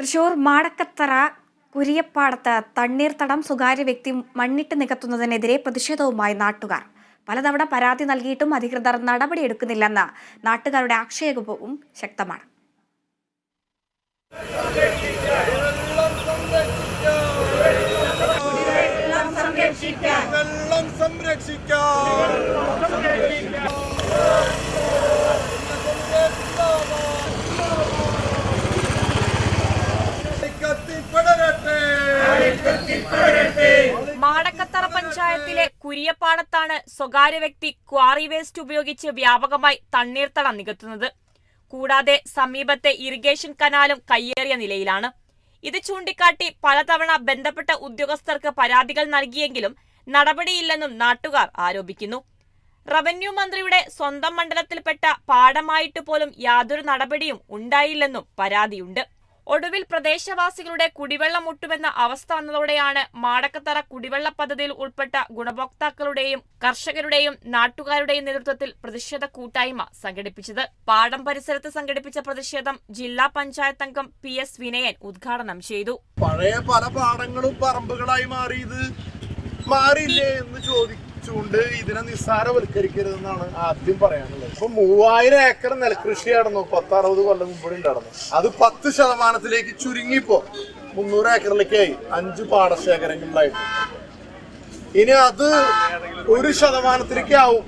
തൃശൂർ മാടക്കത്തറ കുരിയപ്പാടത്ത് തണ്ണീർത്തടം സ്വകാര്യ വ്യക്തി മണ്ണിട്ട് നികത്തുന്നതിനെതിരെ പ്രതിഷേധവുമായി നാട്ടുകാർ. പലതവണ പരാതി നൽകിയിട്ടും അധികൃതർ നടപടിയെടുക്കുന്നില്ലെന്ന് നാട്ടുകാരുടെ ആക്ഷേപവും ശക്തമാണ്. മാടക്കത്തറ പഞ്ചായത്തിലെ കുരിയപ്പാടത്താണ് സ്വകാര്യ വ്യക്തി ക്വാറി വേസ്റ്റ് ഉപയോഗിച്ച് വ്യാപകമായി തണ്ണീർത്തട നികത്തുന്നത്. കൂടാതെ സമീപത്തെ ഇറിഗേഷൻ കനാലും കയ്യേറിയ നിലയിലാണ്. ഇത് ചൂണ്ടിക്കാട്ടി പലതവണ ബന്ധപ്പെട്ട ഉദ്യോഗസ്ഥർക്ക് പരാതികൾ നൽകിയെങ്കിലും നടപടിയില്ലെന്നും നാട്ടുകാർ ആരോപിക്കുന്നു. റവന്യൂ മന്ത്രിയുടെ സ്വന്തം മണ്ഡലത്തിൽപ്പെട്ട പാടമായിട്ട് പോലും യാതൊരു നടപടിയും ഉണ്ടായില്ലെന്നും പരാതിയുണ്ട്. ഒടുവിൽ പ്രദേശവാസികളുടെ കുടിവെള്ളം മുട്ടുമെന്ന അവസ്ഥ വന്നതോടെയാണ് മാടക്കത്തറ കുടിവെള്ള പദ്ധതിയിൽ ഉൾപ്പെട്ട ഗുണഭോക്താക്കളുടെയും കർഷകരുടെയും നാട്ടുകാരുടെയും നേതൃത്വത്തിൽ പ്രതിഷേധ കൂട്ടായ്മ സംഘടിപ്പിച്ചത്. പാടം പരിസരത്ത് സംഘടിപ്പിച്ച പ്രതിഷേധം ജില്ലാ പഞ്ചായത്ത് അംഗം പി എസ് വിനയൻ ഉദ്ഘാടനം ചെയ്തു. പഴയ പല പാടങ്ങളും പറമ്പുകളായി മാറിയത് മാറിയില്ലേ എന്ന് ചോദിച്ചുകൊണ്ട് ഇതിനെ നിസ്സാരവൽക്കരിക്കരുതെന്നാണ് ആദ്യം പറയാനുള്ളത്. ഇപ്പൊ മൂവായിരം ഏക്കർ നെൽകൃഷി നടന്നു പത്ത് അറുപത് കൊല്ലം മുമ്പ് ഉണ്ടായിരുന്നു അത് പത്ത് ശതമാനത്തിലേക്ക് ചുരുങ്ങിപ്പോ മുന്നൂറ് ഏക്കറിലേക്കായി. അഞ്ച് പാടശേഖരങ്ങളിലായിട്ട്. ഇനി അത് ഒരു ശതമാനത്തിലേക്ക് ആവും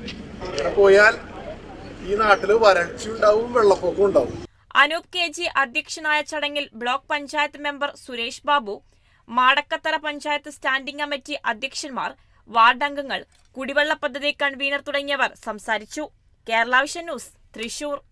ഇങ്ങനെ പോയാൽ ഈ നാട്ടിൽ വരൾച്ച ഉണ്ടാവും വെള്ളപ്പൊക്കം ഉണ്ടാവും. അനൂപ് കെ ജി അധ്യക്ഷനായ ചടങ്ങിൽ block panchayat member Suresh Babu Madakkathara panchayat standing committee അധ്യക്ഷന്മാർ ward അംഗങ്ങൾ കുടിവെള്ള പദ്ധതി കൺവീനർ തുടങ്ങിയവർ സംസാരിച്ചു. കേരളാവിഷൻ ന്യൂസ് തൃശൂർ.